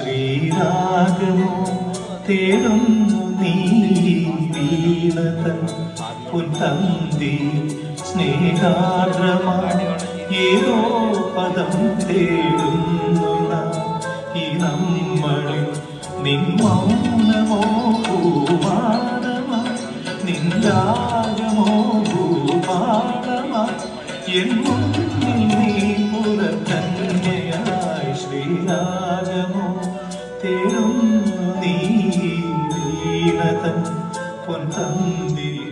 ശ്രീരാഗമോ തേടുന്നു പദം തേടുന്നു ഈ നമ്മളിൽ നിന്മൗനമോ എന്നും നീ പുറത്തന്നെയായി ശ്രീരാഗമോ തെളിഞ്ഞു നീ വീണതൻ പൊൻതന്തിരി